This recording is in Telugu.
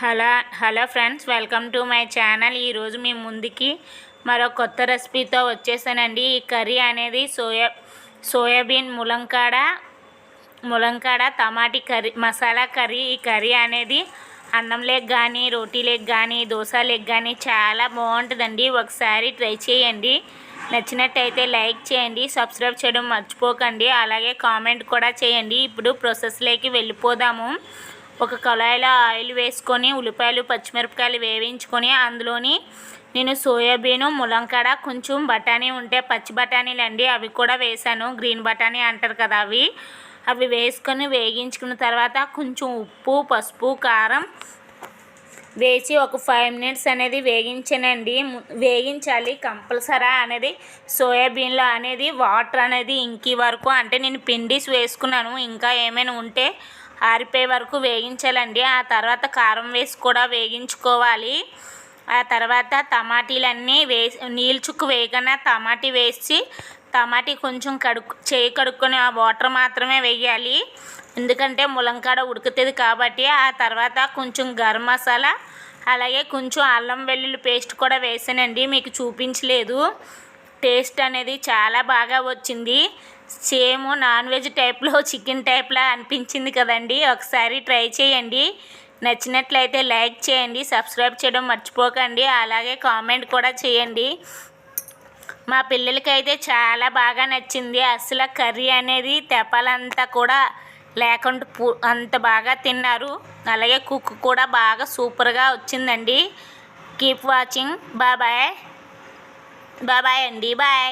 Hello hello friends welcome to my channel. ఈరోజు మీ ముందుకి మరో కొత్త రెసిపీతో వచ్చేసానండి. ఈ కర్రీ అనేది సోయా సోయాబీన్ ములంకాడ ములంకాడ టమాటీ కర్రీ మసాలా కర్రీ. ఈ కర్రీ అనేది అన్నం లేక్ కానీ రోటీ లేక్ కానీ దోశ లేక్ కానీ చాలా బాగుంటుందండి. ఒకసారి ట్రై చేయండి. నచ్చినట్టయితే లైక్ చేయండి సబ్స్క్రైబ్ చేయడం మర్చిపోకండి. అలాగే కామెంట్ కూడా చేయండి. ఇప్పుడు ప్రాసెస్లోకి వెళ్ళిపోదాము. ఒక కళాయిలో ఆయిల్ వేసుకొని ఉల్లిపాయలు పచ్చిమిరపకాయలు వేయించుకొని అందులోని నేను సోయాబీను ములంకాడ కొంచెం బఠానీ ఉంటే పచ్చి బఠానీలు అండి. అవి కూడా వేసాను గ్రీన్ బఠానీ అంటారు కదా అవి. అవి వేసుకొని వేగించుకున్న తర్వాత కొంచెం ఉప్పు పసుపు కారం వేసి ఒక ఫైవ్ మినిట్స్ అనేది వేగించానండి. వేగించాలి కంపల్సరా అనేది. సోయాబీన్లో అనేది వాటర్ అనేది ఇంకి వరకు. అంటే నేను పిండిస్ వేసుకున్నాను. ఇంకా ఏమైనా ఉంటే ఆరిపోయే వరకు వేగించాలండి ఆ తర్వాత కారం వేసి కూడా వేగించుకోవాలి. ఆ తర్వాత టమాటీలన్నీ వేసి నీళ్ళు చుక్కు వేయగానే టమాటీ వేసి టమాటీ కొంచెం కడుక్కు చేయి కడుక్కొని ఆ వాటర్ మాత్రమే వేయాలి. ఎందుకంటే ములంకాడ ఉడుకుతుంది కాబట్టి ఆ తర్వాత కొంచెం గరం మసాలా అలాగే కొంచెం అల్లం వెల్లుల్లి పేస్ట్ కూడా వేసానండి. మీకు చూపించలేదు. టేస్ట్ అనేది చాలా బాగా వచ్చింది. సేమ్ నాన్ వెజ్ టైప్లో చికెన్ టైప్లా అనిపించింది కదండి. ఒకసారి ట్రై చేయండి. నచ్చినట్లయితే లైక్ చేయండి సబ్స్క్రైబ్ చేయడం మర్చిపోకండి. అలాగే కామెంట్ కూడా చేయండి. మా పిల్లలకైతే చాలా బాగా నచ్చింది. అసలు కర్రీ అనేది తెపాలంతా కూడా లేకుండా పూ అంత బాగా తిన్నారు. అలాగే కుక్ కూడా బాగా సూపర్గా వచ్చిందండి. Keep watching. బాబాయ్ బాబాయ్ బాయ్ అండి. బాయ్.